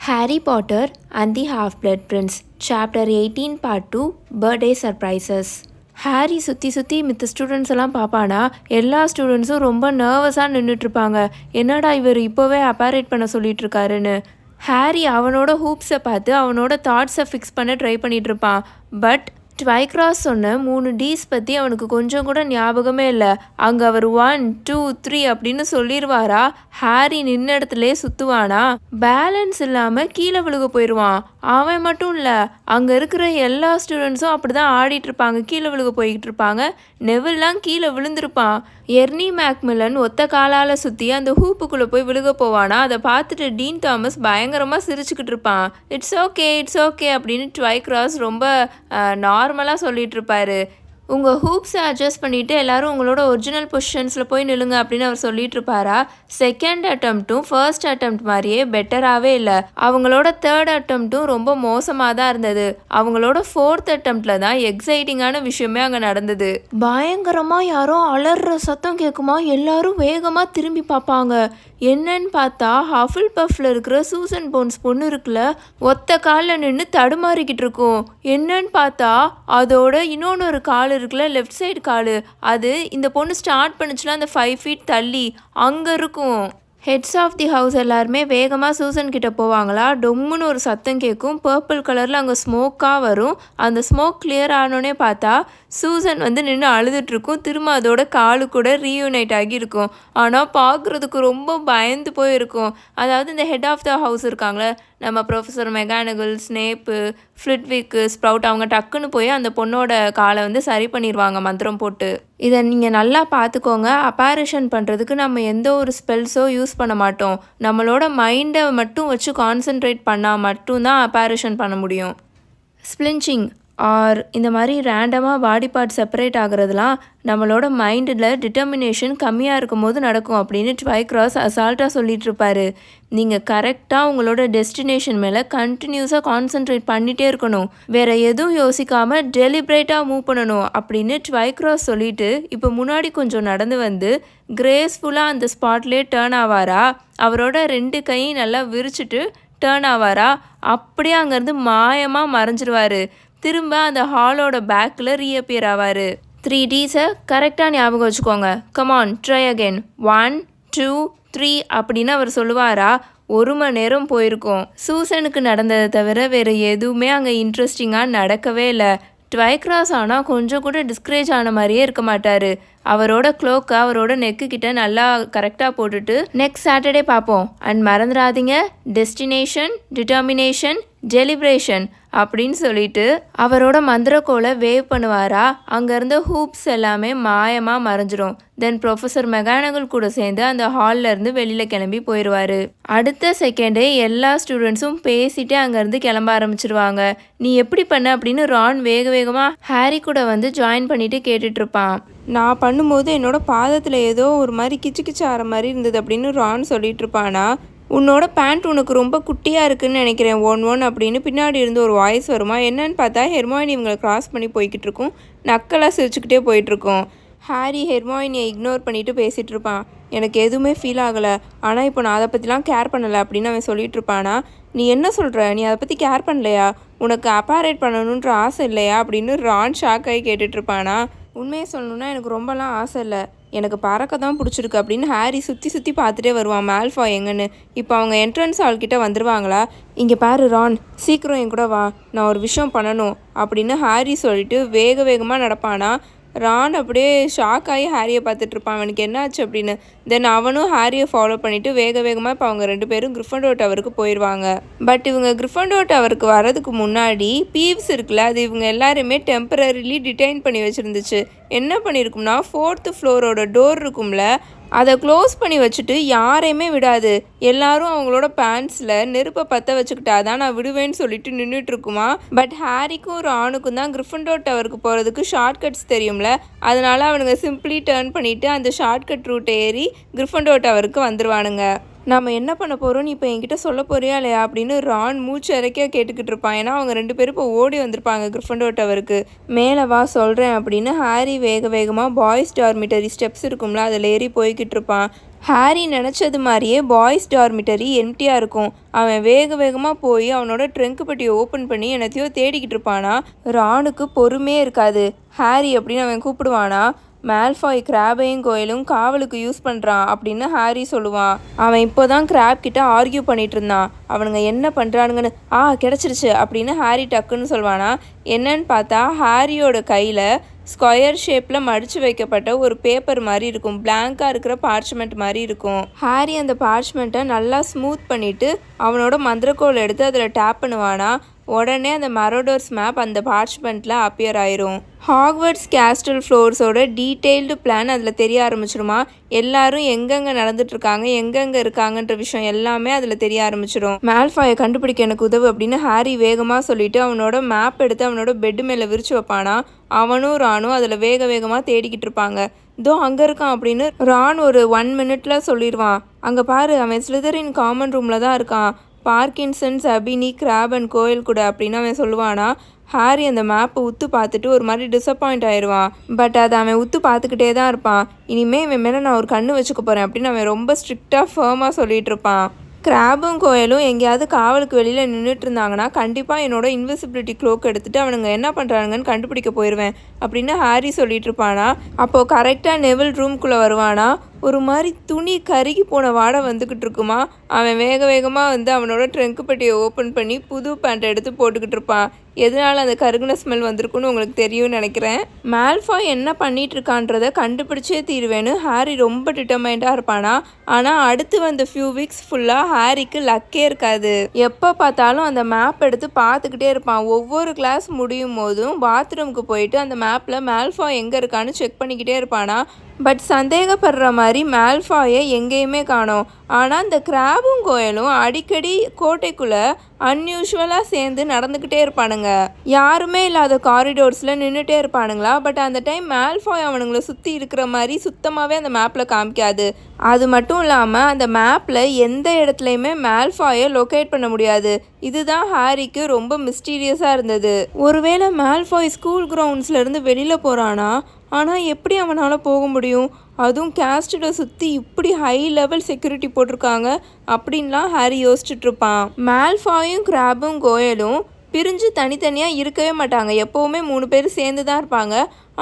Harry Potter and the half blood prince chapter eighteen part two birthday surprises Harry சுற்றி சுற்றி மித்த students எல்லாம் பார்ப்பானா? எல்லா ஸ்டூடெண்ட்ஸும் ரொம்ப நர்வஸாக நின்றுட்டுருப்பாங்க என்னடா இவர் இப்போவே அப்பாரேட் பண்ண சொல்லிட்டு இருக்காருன்னு ஹாரி அவனோட ஹூப்ஸை பார்த்து அவனோட தாட்ஸை ஃபிக்ஸ் பண்ண ட்ரை பண்ணிகிட்ருப்பான் பட் ட்வைக்ராஸ் சொன்ன மூணு டீஸ் பற்றி அவனுக்கு கொஞ்சம் கூட ஞாபகமே இல்லை. அங்கே அவர் ஒன் டூ த்ரீ அப்படின்னு சொல்லிடுவாரா ஹாரி நின்ன இடத்துலே சுற்றுவானா பேலன்ஸ் இல்லாமல் கீழே விழுக போயிடுவான் அவன் மட்டும் இல்லை அங்கே இருக்கிற எல்லா ஸ்டூடெண்ட்ஸும் அப்படி தான் ஆடிட்டு இருப்பாங்க. கீழே விழுக போய்கிட்டு இருப்பாங்க. நெவில்லாம் கீழே விழுந்திருப்பான். எர்னி மேக்மில்லன் ஒத்த காலால் சுற்றி அந்த ஹூப்புக்குள்ளே போய் விழுக போவானா? அதை பார்த்துட்டு டீன் தாமஸ் பயங்கரமாக சிரிச்சுக்கிட்டு இருப்பான். இட்ஸ் ஓகே இட்ஸ் ஓகே அப்படின்னு ட்வைக்ராஸ் ரொம்ப நார்மலாக சொல்லிட்டு இருப்பாரு. உங்கள் ஹூப்ஸை அட்ஜஸ்ட் பண்ணிவிட்டு எல்லாரும் உங்களோட ஒரிஜினல் பொசிஷன்ஸில் போய் நில்லுங்க அப்படின்னு அவர் சொல்லிட்டு இருப்பாரா செகண்ட் அட்டம்ப்ட்டும் ஃபர்ஸ்ட் அட்டம்ப்ட் மாதிரியே பெட்டராகவே இல்லை. அவங்களோட தேர்ட் அட்டம்ப்ட்டும் ரொம்ப மோசமாக தான் இருந்தது. அவங்களோட ஃபோர்த் அட்டம்ப்டில் தான் எக்ஸைட்டிங்கான விஷயமே அங்கே நடந்தது. பயங்கரமாக யாரோ அலற சத்தம் கேட்குமா எல்லாரும் வேகமாக திரும்பி பார்ப்பாங்க. என்னன்னு பார்த்தா ஹஃபில் பஃப்ல இருக்கிற சூசன் போன்ஸ் பொண்ணு இருக்குல்ல ஒத்த காலில் நின்று தடுமாறிக்கிட்டு இருக்கும். என்னன்னு பார்த்தா அதோட இன்னொன்று ஒரு கால் இருக்குல்ல லெஃப்ட் சைடு கால். அது இந்த பொண்ணு ஸ்டார்ட் பண்ணுச்சுன்னா அந்த ஃபைவ் ஃபீட் தள்ளி அங்கே இருக்கும். ஹெட்ஸ் ஆஃப் தி ஹவுஸ் எல்லாருமே வேகமாக சூசன் கிட்ட போவாங்களா? டொம்முன்னு ஒரு சத்தம் கேட்கும் பர்பிள் கலரில் அங்கே ஸ்மோக்காக வரும். அந்த ஸ்மோக் கிளியர் ஆனோடனே பார்த்தா சூசன் வந்து நின்று அழுதுட்ருக்கும் திரும்ப அதோட காலு கூட ரீயூனைட் ஆகியிருக்கும் ஆனால் பார்க்குறதுக்கு ரொம்ப பயந்து போயிருக்கும். அதாவது இந்த ஹெட் ஆஃப் த ஹவுஸ் இருக்காங்களே நம்ம professor McGonagall Snape Flitwick Sprout அவங்க டக்குன்னு போய் அந்த பொண்ணோட காலை வந்து சரி பண்ணிடுவாங்க மந்திரம் போட்டு. இதை நீங்கள் நல்லா பார்த்துக்கோங்க. அப்பாரிஷன் பண்ணுறதுக்கு நம்ம எந்த ஒரு ஸ்பெல்ஸோ யூஸ் பண்ண மாட்டோம். நம்மளோட மைண்டை மட்டும் வச்சு கான்சென்ட்ரேட் பண்ணால் மட்டும்தான் அப்பாரிஷன் பண்ண முடியும். ஸ்ப்ளிஞ்சிங் ஆர் இந்த மாதிரி ரேண்டமாக பாடி பார்ட் செப்பரேட் ஆகுறதுலாம் நம்மளோட மைண்டில் டிட்டர்மினேஷன் கம்மியாக இருக்கும் போது நடக்கும் அப்படின்னு ட்வை கிராஸ் அசால்ட்டாக சொல்லிட்டு இருப்பாரு. நீங்கள் கரெக்டாக உங்களோட டெஸ்டினேஷன் மேலே கண்டினியூஸாக கான்சென்ட்ரேட் பண்ணிகிட்டே இருக்கணும். வேறு எதுவும் யோசிக்காமல் டெலிப்ரேட்டாக மூவ் பண்ணணும் அப்படின்னு ட்வைக்ராஸ் சொல்லிட்டு இப்போ முன்னாடி கொஞ்சம் நடந்து வந்து கிரேஸ்ஃபுல்லாக அந்த ஸ்பாட்லேயே டேர்ன் ஆவாரா? அவரோட ரெண்டு கையும் நல்லா விரிச்சிட்டு டேர்ன் ஆவாரா? அப்படியே அங்கேருந்து மாயமாக மறைஞ்சிருவார். திரும்ப அந்த ஹாலோட பேக்கில் ரீஅப்பியர் ஆவார். த்ரீ டீஸை கரெக்டாக ஞாபகம் வச்சுக்கோங்க. Come on try again one two three அப்படின்னு அவர் சொல்லுவாரா? ஒரு மணி நேரம் போயிருக்கோம். சூசனுக்கு நடந்ததை தவிர வேறு எதுவுமே அங்கே இன்ட்ரெஸ்டிங்காக நடக்கவே இல்லை. ட்வை கிராஸ் ஆனால் கொஞ்சம் கூட டிஸ்கரேஜ் ஆன மாதிரியே இருக்க மாட்டார். அவரோட க்ளோக்கை அவரோட நெக்கு கிட்ட நல்லா கரெக்டாக போட்டுட்டு நெக்ஸ்ட் சாட்டர்டே பார்ப்போம். அண்ட் மறந்துடாதீங்க. டெஸ்டினேஷன் டிட்டர்மினேஷன் டெலிப்ரேஷன் அப்படின்னு சொல்லிட்டு அவரோட மந்திரக்கோலை வேவ் பண்ணுவாரா? அங்கேருந்து ஹூப்ஸ் எல்லாமே மாயமாக மறைஞ்சிரும். தென் ப்ரொஃபஸர் மெகானகல் கூட சேர்ந்து அந்த ஹாலில் இருந்து வெளியில் கிளம்பி போயிடுவார் அடுத்த செகண்டே எல்லா ஸ்டூடெண்ட்ஸும் பேசிட்டு அங்கேருந்து கிளம்ப ஆரம்பிச்சிருவாங்க. நீ எப்படி பண்ண அப்படின்னு ரான் வேக வேகமாக ஹாரி கூட வந்து ஜாயின் பண்ணிட்டு கேட்டுட்டு இருப்பான் நான் பண்ணும்போது என்னோட பாதத்தில் ஏதோ ஒரு மாதிரி கிச்சு கிச்சு ஆற மாதிரி இருந்தது அப்படின்னு ரான் சொல்லிட்டு இருப்பானா உன்னோட பேண்ட் உனக்கு ரொம்ப குட்டியாக இருக்குன்னு நினைக்கிறேன் ஒன் ஒன் அப்படின்னு பின்னாடி இருந்து ஒரு வாய்ஸ் வருமா? என்னன்னு பார்த்தா ஹெர்மாயினி இவங்களை கிராஸ் பண்ணி போய்கிட்டு இருக்கும். நக்கலாக சிரிச்சுக்கிட்டே போயிட்டுருக்கோம் ஹாரி ஹெர்மாயினியை இக்னோர் பண்ணிட்டு பேசிகிட்டு இருப்பான். எனக்கு எதுவுமே ஃபீல் ஆகலை. ஆனால் இப்போ நான் அதை பற்றிலாம் கேர் பண்ணலை அப்படின்னு அவன் சொல்லிட்டு இருப்பானா? நீ என்ன சொல்கிற நீ அதை பற்றி கேர் பண்ணலையா? உனக்கு அப்பாரேட் பண்ணணுன்ற ஆசை இல்லையா? அப்படின்னு ரான் ஷாக் ஆகி கேட்டுட்ருப்பானா உண்மையை சொல்லணுன்னா எனக்கு ரொம்பலாம் ஆசை இல்லை. எனக்கு பறக்க தான் பிடிச்சிருக்கு அப்படின்னு ஹாரி சுற்றி சுற்றி பார்த்துட்டே வருவான் மேல்ஃபா எங்கன்னு. இப்போ அவங்க என்ட்ரன்ஸ் ஹால்கிட்ட வந்துடுவாங்களா இங்கே பாரு ரான் சீக்கிரம் என் கூட வா நான் ஒரு விஷயம் பண்ணணும் அப்படின்னு ஹாரி சொல்லிட்டு வேக வேகமாக நடப்பானா. ரான் அப்படியே ஷாக் ஆகி ஹாரியை பார்த்துட்டு இருப்பான். அவனுக்கு என்னாச்சு அப்படின்னு. தென் அவனும் ஹாரியை ஃபாலோ பண்ணிவிட்டு வேக வேகமாக இப்போ அவங்க ரெண்டு பேரும் கிரிஃபண்டோ டவருக்கு போயிடுவாங்க பட் இவங்க கிரிஃபண்டோ டவருக்கு வரதுக்கு முன்னாடி பீவ்ஸ் இருக்குல்ல அது இவங்க எல்லாருமே டெம்பரரிலி டிடைன் பண்ணி வச்சுருந்துச்சு. என்ன பண்ணியிருக்கும்னா ஃபோர்த்து ஃப்ளோரோட டோர் இருக்கும்ல அதை க்ளோஸ் பண்ணி வச்சுட்டு யாரையுமே விடாது. எல்லாரும் அவங்களோட பேண்ட்ஸில் நெருப்பை பற்ற வச்சுக்கிட்டா தான் நான் விடுவேன்னு சொல்லிட்டு நின்றுட்டு இருக்குமா? பட் ஹாரிக்கும் ராணுக்கும் தான் கிரிஃபண்டோ டவருக்கு போகிறதுக்கு ஷார்ட்கட்ஸ் தெரியும்ல. அதனால அவனுங்க சிம்பிளி டேர்ன் பண்ணிவிட்டு அந்த ஷார்ட்கட் ரூட்டை ஏறி கிரிஃபண்டோ டவருக்கு வந்துடுவானுங்க நம்ம என்ன பண்ண போகிறோம்னு இப்போ என்கிட்ட சொல்ல போறியா இல்லையா அப்படின்னு ரான் மூச்சு இறக்கியா கேட்டுக்கிட்டு இருப்பான். ஏன்னா அவங்க ரெண்டு பேரும் இப்போ ஓடி வந்திருப்பாங்க கிரிஃபண்டோ டவருக்கு மேலே வா சொல்கிறேன் அப்படின்னு ஹாரி வேக வேகமாக பாய்ஸ் டார்மிட்டரி ஸ்டெப்ஸ் இருக்கும்ல அதில் ஏறி போய்கிட்டு இருப்பான். ஹாரி நினச்சது மாதிரியே பாய்ஸ் டார்மிட்டரி எம்டியாக இருக்கும். அவன் வேக வேகமாக போய் அவனோட ட்ரெங்க் பெட்டியை ஓப்பன் பண்ணி என்னத்தையோ தேடிக்கிட்டு இருப்பானா. ராணுக்கு பொறுமையே இருக்காது. ஹாரி அப்படின்னு அவன் கூப்பிடுவானா. மேல்ஃபாய் கிராபையும் கோயிலும் காவலுக்கு யூஸ் பண்ணுறான் அப்படின்னு ஹாரி சொல்லுவான். அவன் இப்போ தான் கிராப் கிட்ட ஆர்கியூ பண்ணிட்டு இருந்தான் அவனுங்க என்ன பண்ணுறானுங்கன்னு ஆ கிடச்சிருச்சு அப்படின்னு ஹாரி டக்குன்னு சொல்வானா. என்னன்னு பார்த்தா ஹாரியோட கையில் ஸ்கொயர் ஷேப்பில் மடித்து வைக்கப்பட்ட ஒரு பேப்பர் மாதிரி இருக்கும். பிளாங்காக இருக்கிற பார்ச்மெண்ட் மாதிரி இருக்கும். ஹாரி அந்த பார்ச்மெண்ட்டை நல்லா ஸ்மூத் பண்ணிவிட்டு அவனோட மந்திரக்கோல் எடுத்து அதில் டேப் பண்ணுவானா. உடனே அந்த மரோடோர்ஸ் மேப் அந்த பார்ச்மெண்ட்டில் அப்பியர் ஆயிரும். ஹாக்வர்ட்ஸ் கேஸ்டல் ஃப்ளோர்ஸோட டீட்டெயில்டு பிளான் அதில் தெரிய ஆரம்பிச்சிருமா? எல்லாரும் எங்கெங்கே நடந்துட்டுருக்காங்க எங்கெங்கே இருக்காங்கன்ற விஷயம் எல்லாமே அதில் தெரிய ஆரம்பிச்சிடும் மேல்ஃபாயை கண்டுபிடிக்க எனக்கு உதவு அப்படின்னு ஹாரி வேகமாக சொல்லிட்டு அவனோட மேப் எடுத்து அவனோட பெட்டு மேலே விரிச்சு வைப்பானா? அவனும் ராணும் அதில் வேக வேகமாக தேடிக்கிட்டு இருப்பாங்க. இதோ அங்கே இருக்கான் அப்படின்னு ரான் ஒரு ஒன் மினிட்ல சொல்லிடுவான் அங்கே பாரு அவன் ஸ்லிதரின் காமன் ரூமில் தான் இருக்கான். பார்க்கின்சன்ஸ் அபினி கிராப் அண்ட் கோயில் கூட அப்படின்னு அவன் சொல்லுவானா ஹாரி அந்த மேப்பை உத்து பார்த்துட்டு ஒரு மாதிரி டிசப்பாயிண்ட் ஆயிடுவான் பட் அதை அவன் உத்து பார்த்துக்கிட்டே தான் இருப்பான். இனிமேல் இவன் மேலே நான் ஒரு கண்ணு வச்சுக்க போகிறேன் அப்படின்னு அவன் ரொம்ப ஸ்ட்ரிக்டாக ஃபேமாக சொல்லிட்டு இருப்பான். கிராபும் கோயிலும் எங்கேயாவது காவலுக்கு வெளியில் நின்றுட்டு இருந்தாங்கன்னா கண்டிப்பாக என்னோட இன்விசிபிலிட்டி க்ளோக் எடுத்துகிட்டு அவனுங்க என்ன பண்ணுறானுங்கன்னு கண்டுபிடிக்க போயிடுவேன் அப்படின்னு ஹாரி சொல்லிட்டு இருப்பானா. அப்போது கரெக்டாக நெவில் ரூம்குள்ளே வருவானா ஒரு மாதிரி துணி கருகி போன வாடை வந்துக்கிட்டு இருக்குமா அவன் வேக வேகமாக வந்து அவனோட ட்ரங்க் பெட்டியை ஓப்பன் பண்ணி புது பேண்ட் எடுத்து போட்டுக்கிட்டு இருப்பான். எதனால் அந்த கருகுன ஸ்மெல் வந்திருக்குன்னு உங்களுக்கு தெரியும்னு நினைக்கிறேன். மேல்ஃபாய் என்ன பண்ணிட்டு இருக்கான்றதை கண்டுபிடிச்சே தீருவேன்னு ஹாரி ரொம்ப டிட்டர்மைண்டாக இருப்பானா? ஆனால் அடுத்து வந்த ஃபியூ வீக்ஸ் ஃபுல்லாக ஹாரிக்கு லக்கே இருக்காது. எப்போ பார்த்தாலும் அந்த மேப் எடுத்து பார்த்துக்கிட்டே இருப்பான். ஒவ்வொரு கிளாஸ் முடியும் போதும் பாத்ரூமுக்கு போயிட்டு அந்த மேப்பில் மேல்ஃபாய் எங்கே இருக்கான்னு செக் பண்ணிக்கிட்டே இருப்பானா? பட் சந்தேகப்படுற மாதிரி மேல்ஃபாயை எங்கேயுமே காணோம். ஆனால் இந்த கிராபும் கோயலும் அடிக்கடி கோட்டைக்குள்ளே அன்யூஷுவலாக சேர்ந்து நடந்துக்கிட்டே இருப்பானுங்க. யாருமே இல்லாத காரிடோர்ஸில் நின்றுட்டே இருப்பானுங்களா? பட் அந்த டைம் மேல்ஃபாய் அவனுங்களை சுற்றி இருக்கிற மாதிரி சுத்தமாகவே அந்த மேப்பில் காமிக்காது. அது மட்டும் இல்லாமல் அந்த மேப்பில் எந்த இடத்துலையுமே மேல்ஃபாயை லொக்கேட் பண்ண முடியாது. இதுதான் ஹாரிக்கு ரொம்ப மிஸ்டீரியஸாக இருந்தது. ஒருவேளை மேல்ஃபாய் ஸ்கூல் கிரவுண்ட்ஸ்லேருந்து வெளியில் போகிறானா ஆனால் எப்படி அவனால் போக முடியும்? அதுவும் கேஸ்டடை சுற்றி இப்படி ஹை லெவல் செக்யூரிட்டி போட்டிருக்காங்க அப்படின்லாம் ஹாரி யோசிச்சுட்ருப்பான் மேல்ஃபாயும் கிராபும் கோயலும் பிரிஞ்சு தனித்தனியாக இருக்கவே மாட்டாங்க. எப்போவுமே மூணு பேர் சேர்ந்து தான் இருப்பாங்க.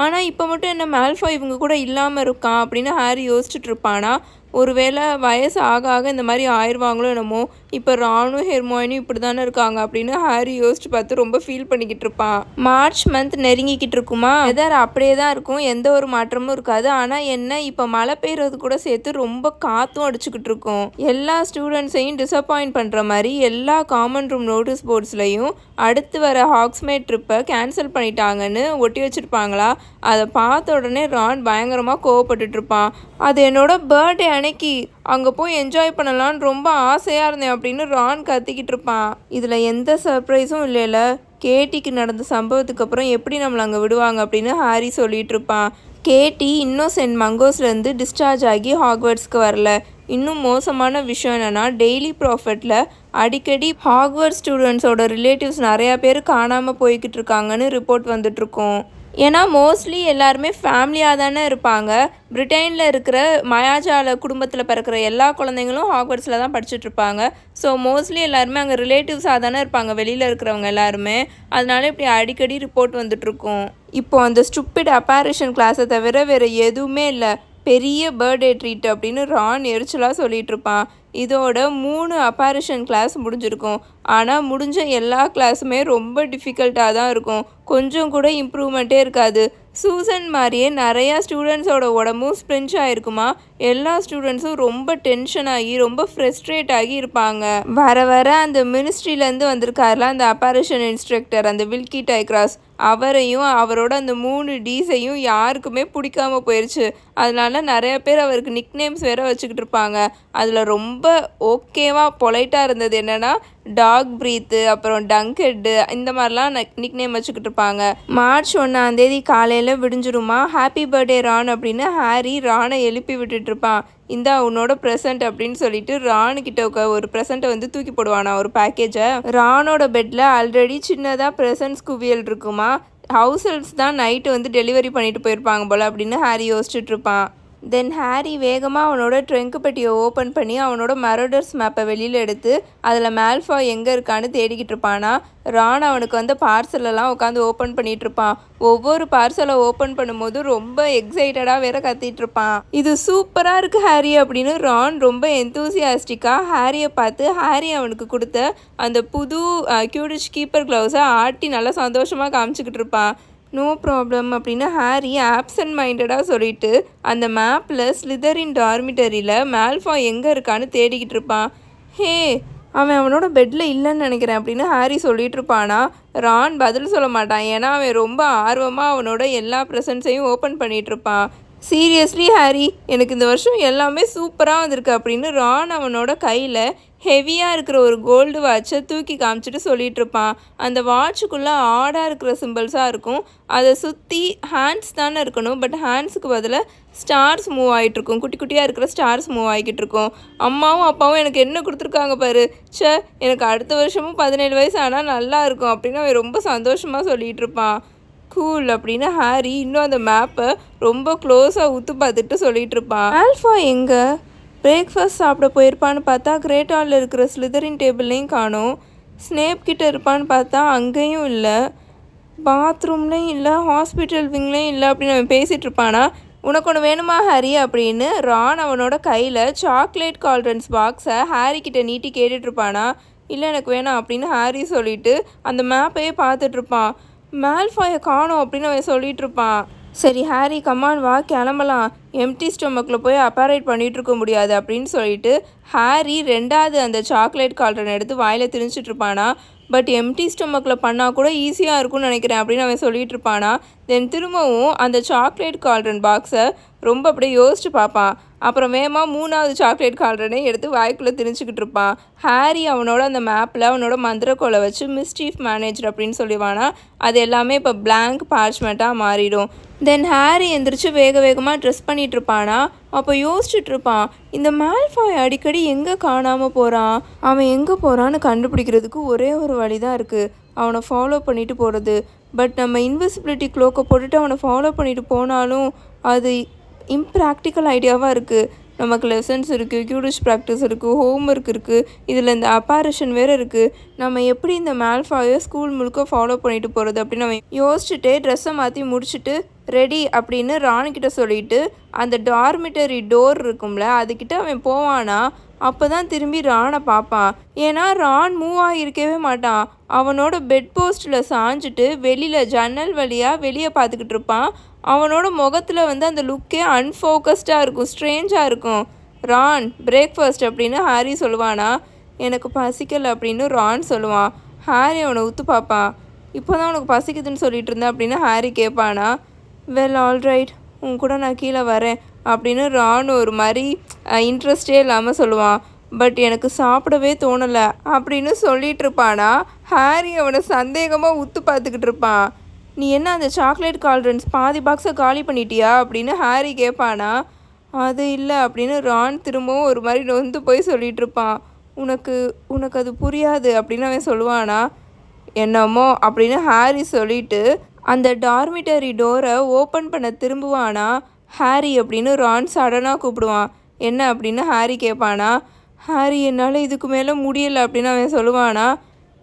ஆனால் இப்போ மட்டும் என்ன மேல்ஃபா இவங்க கூட இல்லாமல் இருக்கான் அப்படின்னு ஹாரி யோசிச்சுட்டு இருப்பானா? ஒருவேளை வயசு ஆக ஆக இந்த மாதிரி ஆயிடுவாங்களோ என்னமோ இப்போ ராணும் ஹெர்மோயினும் இப்படி தானே இருக்காங்க அப்படின்னு ஹாரி யோசிச்சு பார்த்து ரொம்ப ஃபீல் பண்ணிக்கிட்டு இருப்பான். மார்ச் மந்த் நெருங்கிக்கிட்டு இருக்குமா? வெதர் அப்படியே தான் இருக்கும் எந்த ஒரு மாற்றமும் இருக்காது. ஆனால் என்ன இப்போ மழை பெய்யறது கூட சேர்த்து ரொம்ப காற்றும் அடிச்சுக்கிட்டு இருக்கும். எல்லா ஸ்டூடெண்ட்ஸையும் டிசப்பாயிண்ட் பண்ணுற மாதிரி எல்லா காமன் ரூம் நோட்டீஸ் போர்ட்ஸ்லையும் அடுத்து வர ஹாக்ஸ்மேட் ட்ரிப்பை கேன்சல் பண்ணிட்டாங்கன்னு ஒட்டி வச்சுருப்பாங்களா? அதை பார்த்த உடனே ரான் பயங்கரமாக கோவப்பட்டுட்டு இருப்பான். அது என்னோட பர்த்டே அன்னைக்கு. அங்கே போய் என்ஜாய் பண்ணலான்னு ரொம்ப ஆசையாக இருந்தேன் அப்படின்னு ரான் கத்திக்கிட்டு இருப்பான். இதில் எந்த சர்ப்ரைஸும் இல்லைல்ல கேட்டிக்கு நடந்த சம்பவத்துக்கு அப்புறம் எப்படி நம்மளை அங்கே விடுவாங்க அப்படின்னு ஹாரி சொல்லிட்டு இருப்பான். கேட்டி சென்ட் மங்கோஸ்லேருந்து டிஸ்சார்ஜ் ஆகி ஹாக்வர்ட்ஸ்க்கு வரல. இன்னும் மோசமான விஷயம் என்னென்னா டெய்லி ப்ராஃபிட்டில் அடிக்கடி ஹாக்வர்ட் ஸ்டூடெண்ட்ஸோட ரிலேட்டிவ்ஸ் நிறையா பேர் காணாமல் போய்கிட்டு இருக்காங்கன்னு ரிப்போர்ட் வந்துட்ருக்கோம் ஏன்னா மோஸ்ட்லி எல்லாருமே ஃபேமிலியாக தானே இருப்பாங்க. பிரிட்டனில் இருக்கிற மயாஜால குடும்பத்தில் பிறக்கிற எல்லா குழந்தைங்களும் ஹாக்வர்ட்ஸில் தான் படிச்சுட்டு இருப்பாங்க. ஸோ மோஸ்ட்லி எல்லாருமே அங்கே ரிலேட்டிவ்ஸாக தானே இருப்பாங்க. வெளியில் இருக்கிறவங்க எல்லாருமே. அதனால இப்படி அடிக்கடி ரிப்போர்ட் வந்துட்டுருக்கோம். இப்போ அந்த ஸ்டூப்பிட் அப்பாரிஷன் கிளாஸை தவிர வேறு எதுவுமே இல்லை. பெரிய பர்த்டே ட்ரீட் அப்படின்னு ரான் எரிச்சலாக சொல்லிகிட்ருப்பான் இருப்பான். இதோட மூணு அப்பாரிஷன் கிளாஸ் முடிஞ்சிருக்கும். ஆனால் முடிஞ்ச எல்லா கிளாஸுமே ரொம்ப டிஃபிகல்ட்டாக தான் இருக்கும். கொஞ்சம் கூட இம்ப்ரூவ்மெண்ட்டே இருக்காது. சூசன் மாதிரியே நிறையா ஸ்டூடெண்ட்ஸோட உடம்பும் ஸ்ப்ரெஞ்ச் ஆகிருக்குமா எல்லா ஸ்டூடெண்ட்ஸும் ரொம்ப டென்ஷன் ஆகி ரொம்ப ஃப்ரெஸ்ட்ரேட் ஆகி இருப்பாங்க. வர வர அந்த மினிஸ்ட்ரியிலேருந்து வந்திருக்காருல அந்த அப்பாரிஷன் இன்ஸ்ட்ரக்டர் அந்த வில்கி டைக்ராஸ் அவரையும் அவரோட அந்த மூணு டீஸையும் யாருக்குமே பிடிக்காம போயிடுச்சு அதனால நிறைய பேர் அவருக்கு நிக் நேம்ஸ் வேற வச்சுக்கிட்டு இருப்பாங்க. அதில் ரொம்ப ஓகேவாக பொலைட்டாக இருந்தது என்னென்னா டாக் ப்ரீத்து அப்புறம் டங்க் ஹெட்டு இந்த மாதிரிலாம் நிக் நேம் வச்சுக்கிட்டு இருப்பாங்க. மார்ச் ஒன்றாந்தேதி காலையில் விடிஞ்சிருமா? ஹாப்பி பர்த்டே ரான் அப்படின்னு ஹாரி ரானை எழுப்பி விட்டுட்டு இருப்பான் இந்தா உன்னோட ப்ரெசன்ட் அப்படின்னு சொல்லிட்டு ராணு கிட்ட ஒரு ப்ரெசண்ட்டை வந்து தூக்கி போடுவானா ஒரு பேக்கேஜை ரானோட பெட்டில் ஆல்ரெடி சின்னதாக ப்ரெசன்ட்ஸ் குவியல் இருக்குமா. ஹவுஸ் ஹெல்ப்ஸ் தான் நைட்டு வந்து டெலிவரி பண்ணிட்டு போயிருப்பாங்க போல் அப்படின்னு ஹாரி யோசிச்சுட்டு இருப்பான். தென் ஹாரி வேகமாக அவனோட ட்ரெங்க் பெட்டியை ஓப்பன் பண்ணி அவனோட மரோடர்ஸ் மேப்பை வெளியில் எடுத்து அதில் மேல்ஃபாய் எங்கே இருக்கான்னு தேடிக்கிட்டு இருப்பானா? ரான் அவனுக்கு வந்து பார்சலெல்லாம் உட்காந்து ஓப்பன் பண்ணிட்டு இருப்பான். ஒவ்வொரு பார்சலை ஓப்பன் பண்ணும்போது ரொம்ப எக்ஸைட்டடாக வேற கத்திட்டு இருப்பான். இது சூப்பராக இருக்குது ஹாரி அப்படின்னு ரான் ரொம்ப எந்தூசியாஸ்டிக்காக ஹாரியை பார்த்து ஹாரி அவனுக்கு கொடுத்த அந்த புது கியூடிஷ் கீப்பர் க்ளவுஸை ஆட்டி நல்லா சந்தோஷமாக காமிச்சிக்கிட்டு இருப்பான். நோ ப்ராப்ளம் அப்படின்னு ஹாரி ஆப்சன்ட் மைண்டடாக சொல்லிட்டு அந்த மேப்பில் ஸ்லிதரின் டார்மிட்டரியில் மேல்ஃபா எங்கே இருக்கான்னு தேடிக்கிட்டு இருப்பான். ஹே அவன் அவனோட பெட்டில் இல்லைன்னு நினைக்கிறேன் அப்படின்னு ஹாரி சொல்லிட்டு இருப்பானா? ரான் பதில் சொல்ல மாட்டான். ஏன்னா அவன் ரொம்ப ஆர்வமாக அவனோட எல்லா ப்ரெசன்ட்ஸையும் ஓப்பன் பண்ணிட்டு இருப்பான். சீரியஸ்லி ஹாரி எனக்கு இந்த வருஷம் எல்லாமே சூப்பராக வந்திருக்கு அப்படின்னு ரான் அவனோட கையில் ஹெவியாக இருக்கிற ஒரு கோல்டு வாட்சை தூக்கி காமிச்சிட்டு சொல்லிட்டு இருப்பான் அந்த வாட்சுக்குள்ளே ஆடாக இருக்கிற சிம்பிள்ஸாக இருக்கும். அதை சுற்றி ஹேண்ட்ஸ் தானே இருக்கணும். பட் ஹேண்ட்ஸுக்கு பதிலாக ஸ்டார்ஸ் மூவ் ஆகிட்டு இருக்கும். குட்டி குட்டியாக இருக்கிற ஸ்டார்ஸ் மூவ் ஆகிக்கிட்டு இருக்கும். அம்மாவும் அப்பாவும் எனக்கு என்ன கொடுத்துருக்காங்க பாரு. ச்சே எனக்கு அடுத்த வருஷமும் பதினேழு வயசு ஆனால் நல்லா இருக்கும் அப்படின்னு அவன் ரொம்ப சந்தோஷமாக சொல்லிட்டு இருப்பான் கூல் அப்படின்னு ஹாரி இன்னும் அந்த மேப்பை ரொம்ப க்ளோஸாக உத்து பார்த்துட்டு சொல்லிட்டு இருப்பான் ஆல்ஃபா எங்கே? பிரேக்ஃபாஸ்ட் சாப்பிட போயிருப்பான்னு பார்த்தா கிரேட் ஹாலில் இருக்கிற ஸ்லிதரின் டேபிள்லையும் காணோம். ஸ்னேப் கிட்ட இருப்பான்னு பார்த்தா அங்கேயும் இல்லை. பாத்ரூம்லேயும் இல்லை ஹாஸ்பிட்டல் விங்லேயும் இல்லை அப்படின்னு அவன் பேசிகிட்டு இருப்பானா? உனக்கு ஒன்று வேணுமா ஹாரி அப்படின்னு ரான் அவனோட கையில் சாக்லேட் கால்ட்ரன்ஸ் பாக்ஸை ஹாரி கிட்ட நீட்டி கேட்டுட்ருப்பானா இல்லை எனக்கு வேணாம் அப்படின்னு ஹாரி சொல்லிவிட்டு அந்த மேப்பையே பார்த்துட்ருப்பான் மேல்ஃபாயை காணோம் அப்படின்னு அவன் சொல்லிகிட்ருப்பான் சரி ஹாரி கமான் வா கிளம்பலாம். எம்டி ஸ்டொமக்கில் போய் அப்பாரேட் பண்ணிகிட்டு இருக்க முடியாது அப்படின்னு சொல்லிட்டு ஹாரி ரெண்டாவது அந்த சாக்லேட் கால்டன் எடுத்து வாயில் திணிச்சிட்டு இருப்பானா பட் எம்டி ஸ்டொமக்கில் பண்ணால் கூட ஈஸியாக இருக்கும்னு நினைக்கிறேன் அப்படின்னு அவன் சொல்லிட்டு இருப்பானா தென் திரும்பவும் அந்த சாக்லேட் கால்டன் பாக்ஸை ரொம்ப அப்படியே யோசிச்சு பார்ப்பான். அப்புறம் வேகமாக மூணாவது சாக்லேட் கால்ட்ரனை எடுத்து வாய்க்குள்ளே திணிச்சுக்கிட்டு இருப்பான். ஹாரி அவனோட அந்த மேப்பில் அவனோட மந்திரக்கோலை வச்சு மிஸ்டீஃப் மேனேஜர் அப்படின்னு சொல்லிவானா. அது எல்லாமே இப்போ பிளாங்க் பார்ச்மெண்ட்டாக மாறிடும். தென் ஹாரி எந்திரிச்சு வேக வேகமாக ட்ரெஸ் பண்ணிகிட்டு இருப்பானா. அப்போ யோசிச்சுட்டு இருப்பான் இந்த மேல்ஃபாய் அடிக்கடி எங்கே காணாமல் போகிறான் அவன் எங்கே போகிறான்னு கண்டுபிடிக்கிறதுக்கு ஒரே ஒரு வழி தான் இருக்குது அவனை ஃபாலோ பண்ணிட்டு போகிறது பட் நம்ம இன்விசிபிலிட்டி க்ளோக்கை போட்டுட்டு அவனை ஃபாலோ பண்ணிட்டு போனாலும் அது இம்ப்ராக்டிக்கல் ஐடியாவாக இருக்குது நமக்கு லெசன்ஸ் இருக்குது கியூடிஷ் ப்ராக்டிஸ் இருக்குது ஹோம் ஒர்க் இருக்குது இதில் இந்த அப்பாரிஷன் வேறு இருக்குது நம்ம எப்படி இந்த மேல்ஃபாயை ஸ்கூல் முழுக்க ஃபாலோ பண்ணிட்டு போகிறது அப்படின்னு அவன் யோசிச்சுட்டே ட்ரெஸ்ஸை மாற்றி முடிச்சுட்டு ரெடி அப்படின்னு ராணிக்கிட்ட சொல்லிட்டு அந்த டார்மிட்டரி டோர் இருக்கும்ல அதுக்கிட்ட அவன் போவானா? அப்போ தான் திரும்பி ரானை பார்ப்பான். ஏன்னா ரான் மூவ் ஆகியிருக்கவே மாட்டான். அவனோட பெட் போஸ்ட்டில் சாஞ்சிட்டு வெளியில் ஜன்னல் வழியாக வெளியே பார்த்துக்கிட்டு இருப்பான். அவனோட முகத்தில் வந்து அந்த லுக்கே அன்ஃபோக்கஸ்டாக இருக்கும். ஸ்ட்ரேஞ்சாக இருக்கும். ரான் பிரேக்ஃபாஸ்ட் அப்படின்னு ஹாரி சொல்லுவானா? எனக்கு பசிக்கலை அப்படின்னு ரான் சொல்லுவான். ஹாரி அவனை உத்து பார்ப்பான் இப்போ தான் உனக்கு பசிக்குதுன்னு சொல்லிட்டு இருந்தேன் அப்படின்னு ஹாரி கேட்பானா வெல் ஆல்ரைட் உன் கூட நான் கீழே வரேன் அப்படின்னு ரான் ஒரு மாதிரி இன்ட்ரெஸ்டே இல்லாமல் சொல்லுவான். பட் எனக்கு சாப்பிடவே தோணலை அப்படின்னு சொல்லிட்டு இருப்பானா? ஹாரி அவனை சந்தேகமாக உத்து பார்த்துக்கிட்டு இருப்பான். நீ என்ன அந்த சாக்லேட் கால்ட்ரன்ஸ் பாதி பாக்ஸை காலி பண்ணிட்டியா? அப்படின்னு ஹாரி கேட்பானா அது இல்லை அப்படின்னு ரான் திரும்பவும் ஒரு மாதிரி நொந்து போய் சொல்லிட்டு இருப்பான் உனக்கு உனக்கு அது புரியாது அப்படின்னு அவன் சொல்லுவானா. என்னமோ அப்படின்னு ஹாரி சொல்லிட்டு அந்த டார்மிட்டரி டோரை ஓப்பன் பண்ண திரும்புவானா. ஹாரி அப்படின்னு ரான் சடனாக கூப்பிடுவான். என்ன அப்படின்னு ஹாரி கேட்பானா ஹாரி என்னால் இதுக்கு மேலே முடியலை அப்படின்னு அவன் சொல்லுவானா.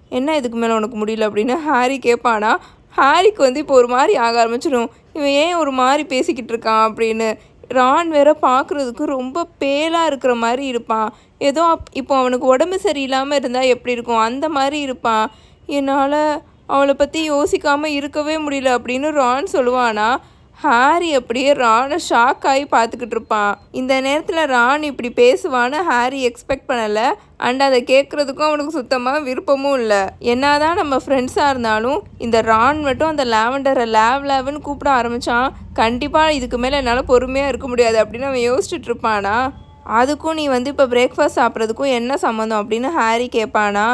என்ன இதுக்கு மேலே உனக்கு முடியல அப்படின்னு ஹாரி கேட்பானா ஹாரிக்கு வந்து இப்போ ஒரு மாதிரி ஆக ஆரம்பிச்சிடும் இவன் ஏன் ஒரு மாதிரி பேசிக்கிட்டு இருக்கான் அப்படின்னு. ரான் வேற பார்க்குறதுக்கு ரொம்ப பேலாக இருக்கிற மாதிரி இருப்பான். ஏதோ அப் இப்போ அவனுக்கு உடம்பு சரியில்லாமல் இருந்தால் எப்படி இருக்கும்? அந்த மாதிரி இருப்பான். என்னால் அவளை பற்றி யோசிக்காமல் இருக்கவே முடியல அப்படின்னு ரான் சொல்லுவானா ஹாரி அப்படியே ரானை ஷாக் ஆகி பார்த்துக்கிட்டு இருப்பான். இந்த நேரத்தில் ராணி இப்படி பேசுவான்னு ஹாரி எக்ஸ்பெக்ட் பண்ணலை. அண்ட் அதை கேட்குறதுக்கும் அவனுக்கு சுத்தமாக விருப்பமும் இல்லை. என்னதான் நம்ம ஃப்ரெண்ட்ஸாக இருந்தாலும் இந்த ரான் மட்டும் அந்த லாவெண்டரை லேவ் லேவ்னு கூப்பிட ஆரம்பித்தான் கண்டிப்பாக இதுக்கு மேலே என்னால் பொறுமையாக இருக்க முடியாது அப்படின்னு அவன் யோசிச்சுட்டு இருப்பானா? அதுக்கும் நீ வந்து இப்போ பிரேக்ஃபாஸ்ட் சாப்பிட்றதுக்கும் என்ன சம்மந்தம் அப்படின்னு ஹாரி கேட்பானா?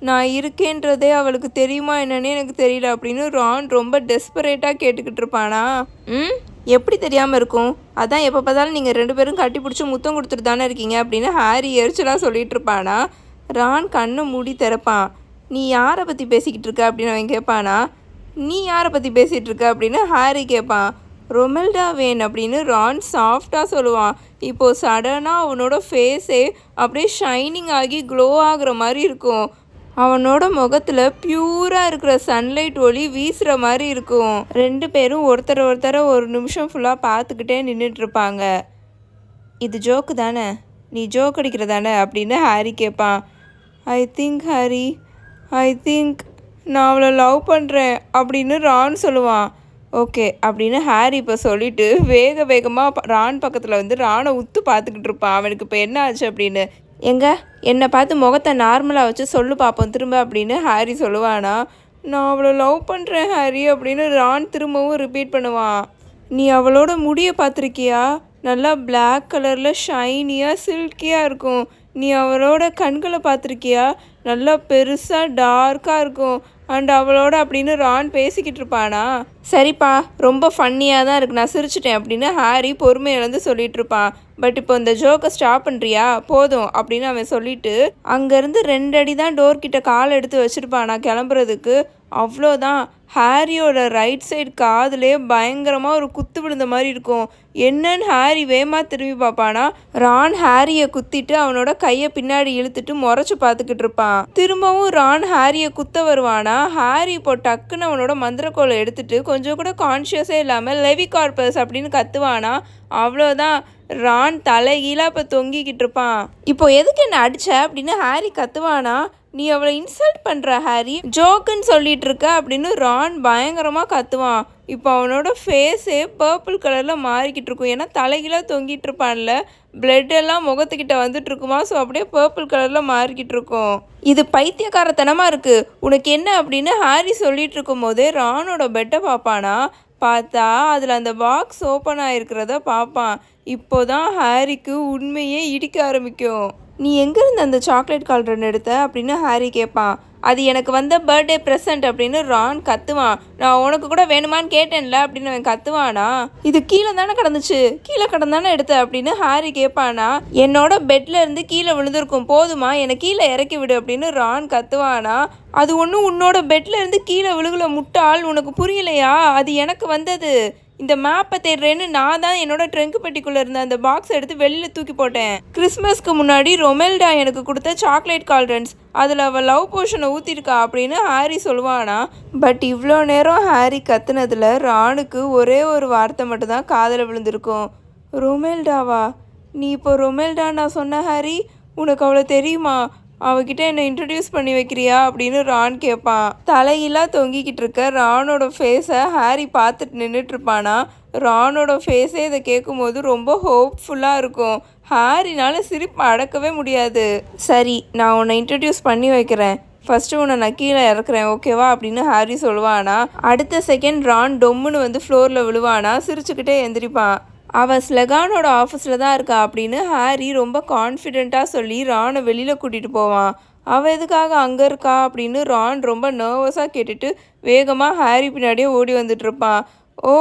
நான் இருக்கேன்றதே அவளுக்கு தெரியுமா என்னன்னே எனக்கு தெரியல அப்படின்னு ரான் ரொம்ப டெஸ்பரேட்டாக கேட்டுக்கிட்டு இருப்பானா? ம்? எப்படி தெரியாமல் இருக்கும்? அதான் எப்போ பார்த்தாலும் நீங்கள் ரெண்டு பேரும் கட்டி பிடிச்சி முத்தம் கொடுத்துட்டு தானே இருக்கீங்க அப்படின்னு ஹாரி எரிச்சலாக சொல்லிட்டு இருப்பானா? ரான் கண்ணை மூடி திறப்பான். நீ யாரை பற்றி பேசிக்கிட்டு இருக்க அப்படின்னு அவன் கேட்பானா? நீ யாரை பற்றி பேசிகிட்டு இருக்க அப்படின்னு ஹாரி கேட்பான். ரொமெல்டா வேன் அப்படின்னு ரான் சாஃப்டாக சொல்லுவான். இப்போது சடனாக அவனோட ஃபேஸே அப்படியே ஷைனிங் ஆகி க்ளோ ஆகுற மாதிரி இருக்கும். அவனோட முகத்தில் பியூராக இருக்கிற சன்லைட் ஒளி வீசுகிற மாதிரி இருக்கும். ரெண்டு பேரும் ஒருத்தர் ஒருத்தரை ஒரு நிமிஷம் ஃபுல்லாக பார்த்துக்கிட்டே நின்றுட்டு இருப்பாங்க. இது ஜோக்கு தானே? நீ ஜோக் அடிக்கிறதானே அப்படின்னு ஹாரி கேட்பான் I think Harry I think நான் அவளை லவ் பண்ணுறேன் அப்படின்னு ரான் சொல்லுவான். ஓகே அப்படின்னு ஹாரி இப்போ சொல்லிட்டு வேக வேகமாக ரான் பக்கத்தில் வந்து ரானை உத்து பார்த்துக்கிட்டு இருப்பான். அவனுக்கு இப்போ என்ன ஆச்சு அப்படின்னு எங்க? என்னை பார்த்து முகத்தை நார்மலாக வச்சு சொல்லு பார்ப்போம் திரும்ப அப்படின்னு ஹாரி சொல்லுவானா? நான் அவளை லவ் பண்ணுறேன் ஹாரி அப்படின்னு ரான் திரும்பவும் ரிப்பீட் பண்ணுவான். நீ அவளோட முடியை பார்த்துருக்கியா? நல்லா பிளாக் கலரில் ஷைனியாக சில்கியாக இருக்கும். நீ அவளோட கண்களை பார்த்துருக்கியா? நல்லா பெருசாக டார்க்காக இருக்கும். அண்ட் அவளோட அப்படின்னு ரான் பேசிக்கிட்டு இருப்பானா? சரிப்பா ரொம்ப ஃபன்னியாக தான் இருக்கு. நான் சிரிச்சிட்டேன் அப்படின்னு ஹாரி பொறுமையிலேருந்து சொல்லிட்டு இருப்பான். பட் இப்போ இந்த ஜோக்கை ஸ்டாப் பண்ணுறியா போதும் அப்படின்னு அவன் சொல்லிட்டு அங்கேருந்து ரெண்டு அடி தான் டோர் கிட்ட கால் எடுத்து வச்சிருப்பான். நான் கிளம்புறதுக்கு. அவ்வளோதான். ஹாரியோட ரைட் சைடு காதுலே பயங்கரமாக ஒரு குத்து விழுந்த மாதிரி இருக்கும். என்னன்னு ஹாரி வேமா திரும்பி பார்ப்பானா? ரான் ஹாரியை குத்திட்டு அவனோட கையை பின்னாடி இழுத்துட்டு முறைச்சு பார்த்துக்கிட்டு இருப்பான். திரும்பவும் ரான் ஹாரியை குத்த வருவானா? ஹாரி இப்போ டக்குன்னு அவனோட மந்திரக்கோலை எடுத்துட்டு கொஞ்சம் கூட கான்ஷியஸே இல்லாமல் லெவி கார்பஸ் அப்படின்னு கத்துவானா? அவ்வளோதான் ரான் தலைகீழாக இப்போ தொங்கிக்கிட்டு இருப்பான். இப்போ எதுக்கு என்ன அடிச்ச? அப்படின்னு ஹாரி கத்துவானா? நீ அவளை இன்சல்ட் பண்ணுற ஹாரி. ஜோக்குன்னு சொல்லிட்டு இருக்க அப்படின்னு ரான் பயங்கரமாக கத்துவான். இப்போ அவனோட ஃபேஸே பர்பிள் கலரில் மாறிக்கிட்டு இருக்கும். ஏன்னா தலைகீழாக தொங்கிட்டு இருப்பான்ல. பிளட் எல்லாம் முகத்துக்கிட்ட வந்துட்டு இருக்குமா? ஸோ அப்படியே பர்பிள் கலரில் மாறிக்கிட்டு இருக்கும். இது பைத்தியக்காரத்தனமாக இருக்குது உனக்கு என்ன அப்படின்னு ஹாரி சொல்லிட்டு இருக்கும் போதே ரானோட பெட்டை பார்ப்பானா? பார்த்தா அதில் அந்த பாக்ஸ் ஓப்பன் ஆகிருக்கிறத பார்ப்பான். இப்போதான் ஹாரிக்கு உண்மையே இடிக்க ஆரம்பிக்கும். நீ எங்கேருந்து அந்த சாக்லேட் கால்ரன் எடுத்த? அப்படின்னு ஹாரி கேட்பான் அது எனக்கு வந்த பர்த்டே ப்ரெசன்ட் அப்படின்னு ரான் கத்துவான். நான் உனக்கு கூட வேணுமான்னு கேட்டேன்ல அப்படின்னு அவன் கத்துவானா? இது கீழே தானே கிடந்துச்சு. கீழே கிடந்தானே எடுத்த அப்படின்னு ஹாரி கேட்பானா என்னோட பெட்ல இருந்து கீழே விழுந்திருக்கும். போதுமா? என்னை கீழே இறக்கி விடு அப்படின்னு ரான் கத்துவானா? அது ஒன்றும் உன்னோட பெட்ல இருந்து கீழே விழுகல முட்டாள். உனக்கு புரியலையா? அது எனக்கு வந்தது. இந்த மேப்பை தேடுறேன்னு நான் தான் என்னோட ட்ரங்க் பெட்டிக்குள்ளே இருந்த அந்த பாக்ஸ் எடுத்து வெளியில் தூக்கி போட்டேன். கிறிஸ்மஸ்க்கு முன்னாடி ரொமெல்டா எனக்கு கொடுத்த சாக்லேட் கால்ரன்ஸ் அதில் அவள் லவ் போஷனை ஊற்றிருக்கா அப்படின்னு ஹாரி சொல்லுவானா. பட் இவ்வளோ நேரம் ஹாரி கத்துனதில் ராணுக்கு ஒரே ஒரு வார்த்தை மட்டும்தான் காதில் விழுந்திருக்கும். ரொமெல்டாவா நீ இப்போ ரொமெல்டா நான் சொன்ன ஹாரி உனக்கு அவ்வளோ தெரியுமா? அவகிட்ட என்னை இன்ட்ரடியூஸ் பண்ணி வைக்கிறியா அப்படின்னு ரான் கேட்பான். தலையெல்லாம் தொங்கிக்கிட்டு இருக்க ரானோட ஃபேஸை ஹாரி பார்த்துட்டு நின்றுட்டு இருப்பானா? ரானோட ஃபேஸே இதை கேட்கும்போது ரொம்ப ஹோப்ஃபுல்லாக இருக்கும். ஹாரினால சிரிப்பு அடக்கவே முடியாது. சரி நான் உன்னை இன்ட்ரடியூஸ் பண்ணி வைக்கிறேன். ஃபஸ்ட்டு உன்னை நான் கீழே இறக்குறேன் ஓகேவா அப்படின்னு ஹாரி சொல்லுவானா. அடுத்த செகண்ட் ரான் டொம்முன்னு வந்து ஃப்ளோரில் விழுவானா? சிரிச்சுக்கிட்டே எந்திரிப்பான். அவள் ஸ்லெகானோட ஆஃபீஸில் தான் இருக்கா அப்படின்னு ஹாரி ரொம்ப கான்ஃபிடெண்ட்டாக சொல்லி ரானை வெளியில் கூட்டிகிட்டு போவான். அவள் எதுக்காக அங்கே இருக்கா அப்படின்னு ரான் ரொம்ப நர்வஸாக கேட்டுட்டு வேகமாக ஹாரி பின்னாடியே ஓடி வந்துட்டுருப்பான் ஓ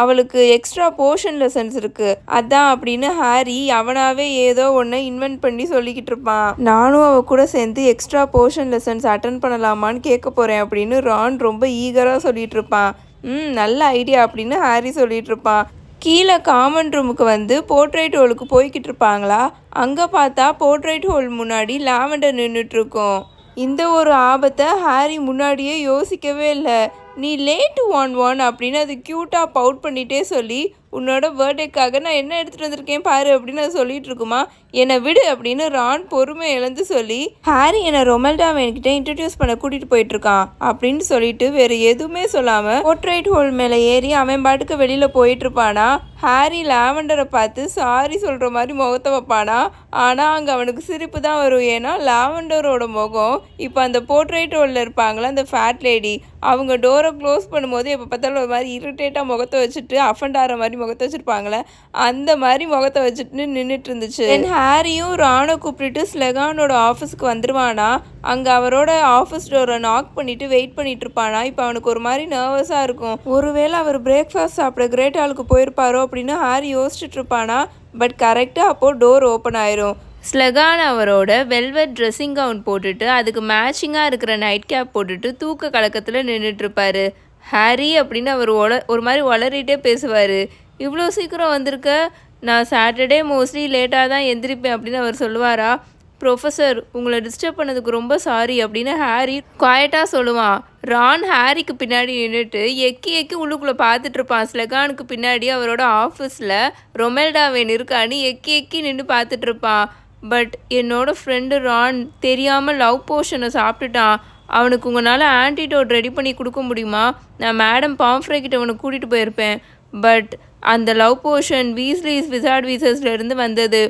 அவளுக்கு எக்ஸ்ட்ரா போர்ஷன் லெசன்ஸ் இருக்கு. அதான் அப்படின்னு ஹாரி அவனாவே ஏதோ ஒன்று இன்வென்ட் பண்ணி சொல்லிக்கிட்டு இருப்பான். நானும் அவ கூட சேர்ந்து எக்ஸ்ட்ரா போர்ஷன் லெசன்ஸ் அட்டன் பண்ணலாமான்னு கேட்க போறேன் அப்படின்னு ரான் ரொம்ப ஈகராக சொல்லிட்டு இருப்பான். ம் நல்ல ஐடியா அப்படின்னு ஹாரி சொல்லிட்டு இருப்பான். கீழே காமன் ரூமுக்கு வந்து போர்ட்ரைட் ஹோலுக்கு போய்கிட்டு இருப்பாங்களா? அங்கே பார்த்தா போர்ட்ரைட் ஹோல் முன்னாடி லாவெண்டர் நின்றுட்டுருக்கோம் இந்த ஒரு ஆபத்தை ஹாரி முன்னாடியே யோசிக்கவே இல்லை. நீ லேட் ஒன் ஒன் அப்படின்னு அது க்யூட்டாக பவுட் பண்ணிட்டே சொல்லி உன்னோட பர்த்டேக்காக நான் என்ன எடுத்துகிட்டு வந்திருக்கேன் பாரு அப்படின்னு நான் சொல்லிட்டு இருக்குமா என்னை விடு அப்படின்னு ரான் பொறுமை இழந்து சொல்லி ஹாரி என்னை ரொமல்டாவை என்கிட்ட இன்ட்ரடியூஸ் பண்ண கூட்டிகிட்டு போயிட்டு இருக்கான் அப்படின்னு சொல்லிட்டு வேறு எதுவுமே சொல்லாமல் போர்ட்ரைட் ஹோல் மேலே ஏறி அவன் பாட்டுக்கு வெளியில் போயிட்டு இருப்பானா ஹாரி லாவெண்டரை பார்த்து சாரி சொல்கிற மாதிரி முகத்தை வைப்பானா? ஆனால் அங்கே அவனுக்கு சிரிப்பு தான் வரும். ஏன்னா லாவெண்டரோட முகம் இப்போ அந்த போர்ட்ரைட் ஹோலில் இருப்பாங்களா அந்த ஃபேட் லேடி அவங்க டோரை க்ளோஸ் பண்ணும்போது எப்போ பார்த்தாலும் ஒரு மாதிரி இரிட்டேட்டாக முகத்தை வச்சுட்டு அஃபண்ட் ஆகிற மாதிரி முகத்தை வச்சுருப்பாங்களே அந்த மாதிரி முகத்தை வச்சுட்டு நின்றுட்டு இருந்துச்சு. தென் ஹாரியும் ராணை கூப்பிட்டுட்டு ஸ்லெகானோட ஆஃபீஸ்க்கு வந்துடுவானா அங்கே அவரோட ஆஃபீஸ் டோரை நாக் பண்ணிட்டு வெயிட் பண்ணிட்டு இருப்பானா? இப்போ அவனுக்கு ஒரு மாதிரி நர்வஸாக இருக்கும். ஒருவேளை அவர் பிரேக்ஃபாஸ்ட் சாப்பிட கிரேட் ஹாலுக்கு போயிருப்பாரோ அப்படின்னு ஹாரி யோசிச்சுட்டு இருப்பானா? பட் கரெக்டாக அப்போது டோர் ஓப்பன் ஆயிரும். ஸ்லெகான் அவரோட வெல்வெட் ட்ரெஸ்ஸிங் கவுன் போட்டுட்டு அதுக்கு மேட்சிங்காக இருக்கிற நைட் கேப் போட்டுட்டு தூக்க கலக்கத்தில் நின்றுட்டு இருப்பாரு. ஹாரி அப்படின்னு அவர் ஒல ஒரு மாதிரி வளரிட்டே பேசுவார். இவ்வளோ சீக்கிரம் வந்திருக்க? நான் சாட்டர்டே மோஸ்ட்லி லேட்டாக தான் எந்திரிப்பேன் அப்படின்னு அவர் சொல்லுவாரா? ப்ரொஃபஸர் உங்களை டிஸ்டர்ப் பண்ணதுக்கு ரொம்ப சாரி அப்படின்னு ஹாரி குவாய்ட்டாக சொல்லுவான். ரான் ஹாரிக்கு பின்னாடி நின்றுட்டு எக்கி எக்கி உள்ளுக்குள்ளே பார்த்துட்டு இருப்பான். ஸ்லெகானுக்கு பின்னாடி அவரோட ஆஃபீஸில் ரொமெல்டாவேன் இருக்கான்னு எக்கி எக்கி நின்று பார்த்துட்டு இருப்பான். பட் என்னோடய ஃப்ரெண்டு ரான் தெரியாமல் லவ் போர்ஷனை சாப்பிட்டுட்டான். அவனுக்கு உங்களால் ஆன்டிடோட் ரெடி பண்ணி கொடுக்க முடியுமா? நான் மேடம் பாம்ஃப்ரே கிட்ட அவனை கூட்டிகிட்டு போயிருப்பேன். பட் அந்த லவ் போர்ஷன் வீஸ்லீஸ் விசார்ட் வீசஸ்லேருந்து வந்தது.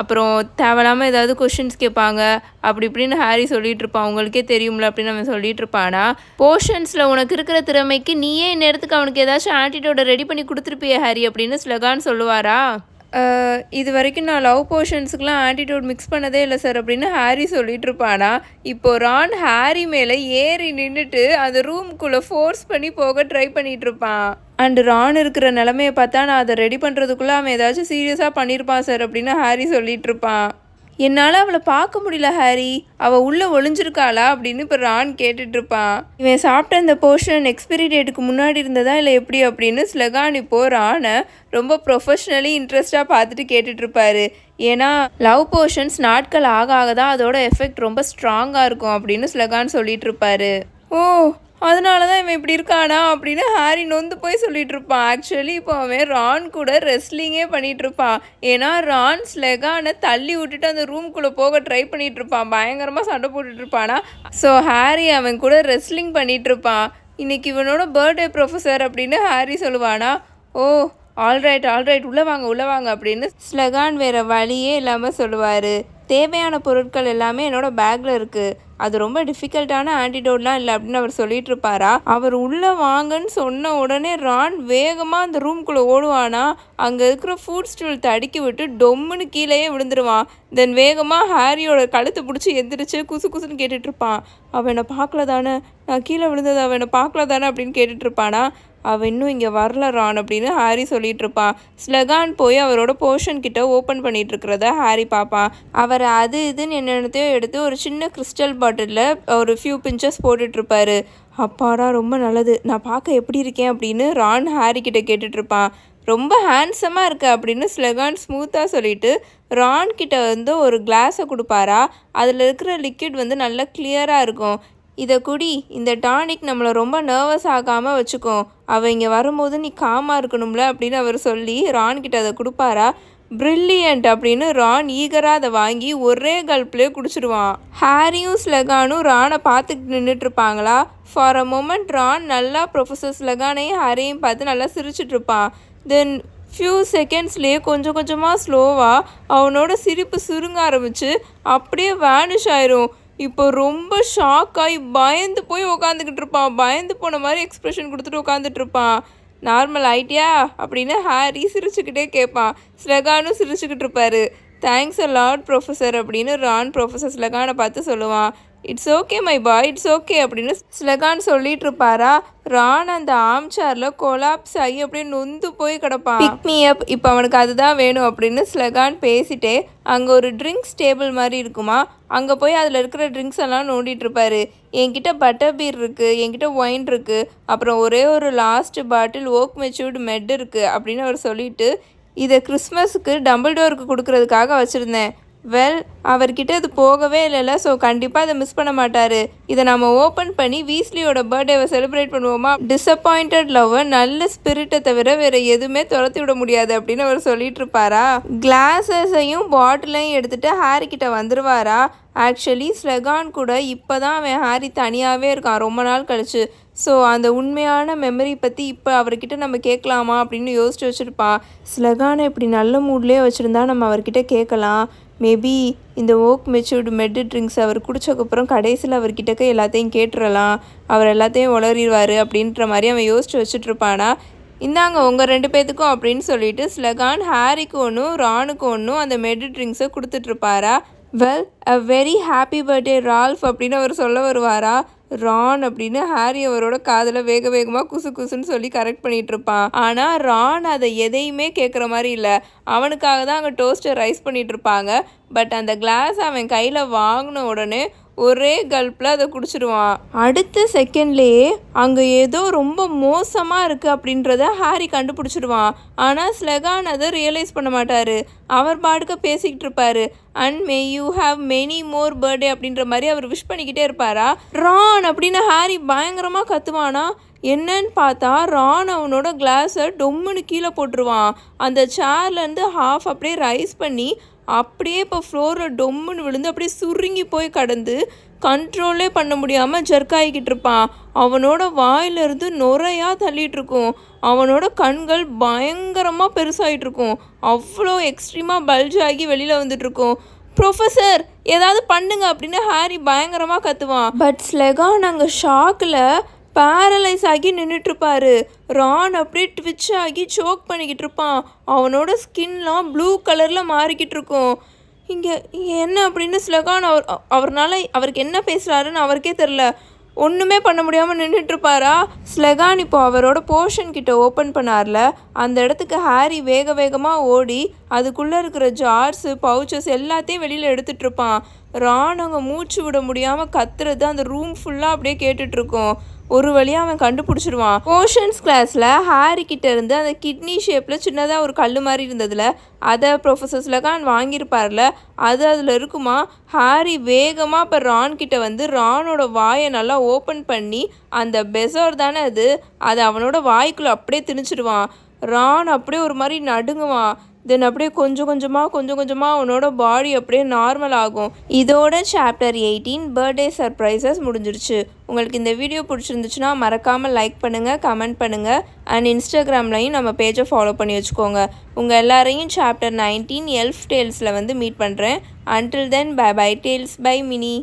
அப்புறம் தேவையில்லாமல் ஏதாவது கொஷின்ஸ் கேட்பாங்க. அப்படி இப்படின்னு ஹாரி சொல்லிட்டு இருப்பான். அவங்களுக்கே தெரியும்ல அப்படின்னு அவன் சொல்லிட்டு இருப்பானா? போர்ஷன்ஸில் உனக்கு இருக்கிற திறமைக்கு நீயே இந்நேரத்துக்கு அவனுக்கு ஏதாச்சும் ஆன்டிடோட ரெடி பண்ணி கொடுத்துருப்பிய ஹாரி அப்படின்னு ஸ்லகான் சொல்லுவாரா? இது வரைக்கும் நான் லவ் போர்ஷன்ஸுக்குலாம் ஆன்டிடியூட் மிக்ஸ் பண்ணதே இல்லை சார் அப்படின்னு ஹாரி சொல்லிட்டு இருப்பானா? இப்போ ரான் ஹாரி மேலே ஏறி நின்றுட்டு அந்த ரூம்குள்ளே ஃபோர்ஸ் பண்ணி போக ட்ரை பண்ணிகிட்ருப்பான் அண்டு ரான் இருக்கிற நிலமையை பார்த்தா நான் அதை ரெடி பண்ணுறதுக்குள்ளே அவன் ஏதாச்சும் சீரியஸாக பண்ணியிருப்பான் சார் அப்படின்னு ஹாரி சொல்லிட்டு இருப்பான் என்னால் அவளை பார்க்க முடியல ஹாரி. அவள் உள்ளே ஒளிஞ்சிருக்காளா அப்படின்னு இப்போ ரான் கேட்டுட்டு இருப்பான் இவன் சாப்பிட்ட அந்த போர்ஷன் எக்ஸ்பிரி டேட்டுக்கு முன்னாடி இருந்ததா இல்லை எப்படி அப்படின்னு ஸ்லெகான் இப்போ ரானை ரொம்ப ப்ரொஃபஷ்னலி இன்ட்ரெஸ்டாக பார்த்துட்டு கேட்டுட்ருப்பாரு ஏன்னா லவ் போர்ஷன்ஸ் நாட்கள் ஆக ஆக தான் அதோட எஃபெக்ட் ரொம்ப ஸ்ட்ராங்காக இருக்கும் அப்படின்னு ஸ்லெகான் சொல்லிட்டு இருப்பாரு. ஓ அதனால தான் இவன் இப்படி இருக்கானா அப்படின்னு ஹாரி நொந்து போய் சொல்லிட்டு இருப்பான். ஆக்சுவலி இப்போ அவன் ரான் கூட ரெஸ்லிங்கே பண்ணிட்டு இருப்பான். ஏன்னா ரான் ஸ்லெகானை தள்ளி விட்டுட்டு அந்த ரூம்குள்ளே போக ட்ரை பண்ணிட்டு இருப்பான். பயங்கரமாக சண்டை போட்டுட்டு இருப்பானா. ஸோ ஹாரி அவன் கூட ரெஸ்லிங் பண்ணிட்டு இருப்பான். இன்னைக்கு இவனோட பர்த்டே ப்ரொஃபஸர் அப்படின்னு ஹாரி சொல்லுவானா ஓ ஆல்ரைட் ஆல்ரைட் உள்ளே வாங்க உள்ளே வாங்க அப்படின்னு ஸ்லெகான் வேறு வழியே இல்லாமல் சொல்லுவார். தேவையான பொருட்கள் எல்லாமே என்னோட பேக்கில் இருக்குது அது ரொம்ப டிஃபிகல்ட்டான ஆன்டிடோட்லாம் இல்லை அப்படின்னு அவர் சொல்லிட்டு இருப்பாரா அவர் உள்ளே வாங்கன்னு சொன்ன உடனே ரான் வேகமாக அந்த ரூம்குள்ளே ஓடுவானா? அங்கே இருக்கிற ஃபுட் ஸ்டூல் தடுக்கி விட்டு டொம்முன்னு கீழேயே விழுந்துருவான். தென் வேகமாக ஹாரியோட கழுத்தை பிடிச்சி எந்திரிச்சு குசு குசுன்னு கேட்டுட்டு இருப்பான் அவன் என்னை பார்க்கல தானே நான் கீழே விழுந்தது அவன் என்னை பார்க்கல தானே அப்படின்னு கேட்டுட்டு இருப்பானா அவன் இன்னும் இங்கே வரல ரான் அப்படின்னு ஹாரி சொல்லிட்டு இருப்பான் ஸ்லெகான் போய் அவரோட போர்ஷன் கிட்ட ஓப்பன் பண்ணிட்டு இருக்கிறத ஹாரி பார்ப்பான். அவர் அது இதுன்னு என்னென்னத்தையோ எடுத்து ஒரு சின்ன கிறிஸ்டல் பாட்டிலில் ஒரு ஃபியூ பிஞ்சஸ் போட்டுட்டு அப்பாடா ரொம்ப நல்லது. நான் பார்க்க எப்படி இருக்கேன் அப்படின்னு ரான் ஹாரி கிட்ட கேட்டுட்டு ரொம்ப ஹேண்ட்ஸமாக இருக்கு அப்படின்னு ஸ்லெகான் ஸ்மூத்தாக சொல்லிட்டு ரான் கிட்ட வந்து ஒரு கிளாஸை கொடுப்பாரா? அதில் இருக்கிற லிக்விட் வந்து நல்லா கிளியராக இருக்கும். இதை குடி இந்த டானிக் நம்மளை ரொம்ப நர்வஸ் ஆகாமல் வச்சுக்கும். அவள் இங்கே வரும்போது நீ காமாக இருக்கணும்ல அப்படின்னு அவர் சொல்லி ரான் கிட்ட அதை கொடுப்பாரா? பிரில்லியன்ட் அப்படின்னு ரான் ஈகராக அதை வாங்கி ஒரே கல்ப்லேயே குடிச்சிடுவான். ஹாரியும் ஸ்லெகானும் ரானை பார்த்துக்கிட்டு நின்றுட்டு இருப்பாங்களா? ஃபார் அ மொமெண்ட் ரான் நல்லா ப்ரொஃபஸர் ஸ்லெகானையும் ஹாரியும் பார்த்து நல்லா சிரிச்சிட்டு இருப்பான். தென் ஃபியூ செகண்ட்ஸ்லேயே கொஞ்சம் கொஞ்சமாக ஸ்லோவாக அவனோட சிரிப்பு சுருங்க ஆரம்பிச்சு அப்படியே வேனிஷ் ஆயிரும். இப்போ ரொம்ப ஷாக் ஆகி பயந்து போய் உக்காந்துக்கிட்டு இருப்பான். பயந்து போன மாதிரி எக்ஸ்ப்ரெஷன் கொடுத்துட்டு உட்காந்துட்டு இருப்பான். நார்மல் ஆயிட்டியா? அப்படின்னு ஹாரி சிரிச்சுக்கிட்டே கேட்பான் ஸ்லெகானும் சிரிச்சுக்கிட்டு இருப்பாரு. தேங்க்ஸ் அ லாட் ப்ரொஃபஸர் அப்படின்னு ரான் ப்ரொஃபஸர் ஸ்லெகானை பார்த்து சொல்லுவான். It's okay my boy it's okay அப்படின்னு ஸ்லெகான் சொல்லிட்டு இருப்பாரா ரான் அந்த ஆம் கொலாப்ஸ் ஆகி அப்படியே நொந்து போய் கிடப்பான். பிக் அப் இப்போ அவனுக்கு அதுதான் வேணும் அப்படின்னு ஸ்லெகான் பேசிட்டே அங்கே ஒரு ட்ரிங்க்ஸ் டேபிள் மாதிரி இருக்குமா? அங்கே போய் அதில் இருக்கிற ட்ரிங்க்ஸ் எல்லாம் நோண்டிட்டு இருப்பாரு என்கிட்ட பட்டர் பீர் இருக்குது என்கிட்ட ஒயின் இருக்குது அப்புறம் ஒரே ஒரு லாஸ்ட் பாட்டில் ஓக் மெச்சூர்டு மெட் இருக்குது அப்படின்னு அவர் சொல்லிட்டு இதை கிறிஸ்மஸுக்கு டம்பிள் டோருக்கு கொடுக்கறதுக்காக வச்சுருந்தேன். வெல் அவர்கிட்ட இது போகவே இல்லைல்ல ஸோ கண்டிப்பாக அதை மிஸ் பண்ண மாட்டார். இதை நம்ம ஓப்பன் பண்ணி வீஸ்லியோட பர்த்டேவை செலிப்ரேட் பண்ணுவோமா? டிசப்பாயிண்டட் லவ்வை நல்ல ஸ்பிரிட்டை தவிர வேறு எதுவுமே துரத்தி விட முடியாது அப்படின்னு அவர் சொல்லிட்டு இருப்பாரா? கிளாஸஸையும் பாட்டிலையும் எடுத்துகிட்டு ஹாரி கிட்ட வந்துருவாரா? ஆக்சுவலி ஸ்லெகான் கூட இப்போ தான் அவன் ஹாரி தனியாகவே இருக்கான் ரொம்ப நாள் கழிச்சு. ஸோ அந்த உண்மையான மெமரி பற்றி இப்போ அவர்கிட்ட நம்ம கேட்கலாமா அப்படின்னு யோசிச்சு வச்சுருப்பான். ஸ்லெகானை இப்படி நல்ல மூட்லேயே வச்சுருந்தா நம்ம அவர்கிட்ட கேட்கலாம். மேபி இந்த ஓக் மெச்சூர்டு மெட்டு ட்ரிங்க்ஸ் அவர் குடிச்சக்கப்புறம் கடைசியில் அவர்கிட்டக்க எல்லாத்தையும் கேட்டுறலாம். அவர் எல்லாத்தையும் உளறிடுவார் அப்படின்ற மாதிரி அவன் யோசிச்சு வச்சுட்ருப்பானா இந்தாங்க உங்கள் ரெண்டு பேத்துக்கும் அப்படின்னு சொல்லிட்டு ஸ்லகான் ஹாரிக்கு ஒன்றும் ராணுக்கு ஒன்றும் அந்த மெட்டு ட்ரிங்க்ஸை கொடுத்துட்ருப்பாரா well a very happy birthday Ralph அப்படின்னு அவர் சொல்ல வருவாரா? ரான் அப்படின்னு ஹாரி அவரோட காதில் வேக வேகமாக குசு குசுன்னு சொல்லி கரெக்ட் பண்ணிட்டு இருப்பான். ஆனால் ரான் அதை எதையுமே கேட்குற மாதிரி இல்லை. அவனுக்காக தான் அங்கே டோஸ்டர் ரைஸ் பண்ணிட்டு இருப்பாங்க. பட் அந்த கிளாஸ் அவன் கையில் வாங்கின உடனே ஒரே கல்ப்பில் அதை குடிச்சிடுவான் அடுத்த செகண்ட்லேயே அங்கே ஏதோ ரொம்ப மோசமாக இருக்குது அப்படின்றத ஹாரி கண்டுபிடிச்சிடுவான் ஆனால் ஸ்லெகான் அதை ரியலைஸ் பண்ண மாட்டார். அவர் பாட்டுக்கு பேசிக்கிட்டு இருப்பாரு. And may you have many more birthday அப்படின்ற மாதிரி அவர் விஷ் பண்ணிக்கிட்டே இருப்பாரா? ரான் அப்படின்னு ஹாரி பயங்கரமாக கத்துவானா? என்னன்னு பார்த்தா ரான் அவனோட கிளாஸை டொம்முன்னு கீழே போட்டுருவான். அந்த சேர்லேருந்து ஹாஃப் அப்படியே ரைஸ் பண்ணி அப்படியே இப்போ ஃப்ளோரில் டொம்முன்னு விழுந்து அப்படியே சுருங்கி போய் கடந்து கண்ட்ரோலே பண்ண முடியாமல் ஜர்க்காகிக்கிட்டு இருப்பான். அவனோட வாயிலிருந்து நுரையாக தள்ளிகிட்ருக்கும் அவனோட கண்கள் பயங்கரமாக பெருசாகிட்ருக்கும் அவ்வளோ எக்ஸ்ட்ரீமாக பல்ஜ் ஆகி வெளியில் வந்துட்டுருக்கும் ப்ரொஃபஸர் ஏதாவது பண்ணுங்க அப்படின்னு ஹாரி பயங்கரமாக கத்துவான். பட் ஸ்லெகான் அங்கே ஷாக்கில் பேரலைஸ் ஆகி நின்றுட்டுருப்பாரு ரான் அப்படியே ட்விச் ஆகி சோக் பண்ணிக்கிட்டு இருப்பான். அவனோட ஸ்கின்லாம் ப்ளூ கலரில் மாறிக்கிட்டு இருக்கும். இங்கே இங்கே என்ன அப்படின்னு ஸ்லெகான் அவர் அவர்னால அவருக்கு என்ன பேசுகிறாருன்னு அவருக்கே தெரில ஒன்றுமே பண்ண முடியாமல் நின்றுட்டுருப்பாரா ஸ்லெகான் இப்போ அவரோட போர்ஷன் கிட்ட ஓப்பன் பண்ணார்ல. அந்த இடத்துக்கு ஹாரி வேக வேகமாக ஓடி அதுக்குள்ளே இருக்கிற ஜார்ஸு பவுச்சஸ் எல்லாத்தையும் வெளியில் எடுத்துகிட்டு இருப்பான் ரான் அங்கே மூச்சு விட முடியாமல் கத்துறது அந்த ரூம் ஃபுல்லாக அப்படியே கேட்டுட்ருக்கோம் ஒரு வழியாக அவன் கண்டுபிடிச்சிடுவான் போர்ஷன்ஸ் கிளாஸில் ஹாரி கிட்ட இருந்து அந்த கிட்னி ஷேப்பில் சின்னதாக ஒரு கல் மாதிரி இருந்ததில் அதை ப்ரொஃபஸர் ஸ்லகான் வாங்கியிருப்பார்ல அது அதில் இருக்குமா? ஹாரி வேகமாக இப்போ ரான் கிட்ட வந்து ரானோட வாயை நல்லா ஓப்பன் பண்ணி அந்த பெசோர் தானே அது அதை அவனோட வாய்க்குள்ளே அப்படியே திணிச்சிடுவான் ரான் அப்படியே ஒரு மாதிரி நடுங்குவான். தென் அப்படியே கொஞ்சம் கொஞ்சமாக கொஞ்சம் கொஞ்சமாக அவனோட பாடி அப்படியே நார்மல் ஆகும். இதோட சாப்டர் எயிட்டீன் பர்த்டே சர்ப்ரைசஸ் முடிஞ்சிருச்சு. உங்களுக்கு இந்த வீடியோ பிடிச்சிருந்துச்சுன்னா மறக்காமல் லைக் பண்ணுங்கள் கமெண்ட் பண்ணுங்கள் அண்ட் இன்ஸ்டாகிராம்லையும் நம்ம பேஜை ஃபாலோ பண்ணி வச்சுக்கோங்க. உங்கள் எல்லாரையும் சாப்டர் நைன்டீன் எல்ஃப் டேல்ஸில் வந்து மீட் பண்ணுறேன் until then bye bye tales by Mini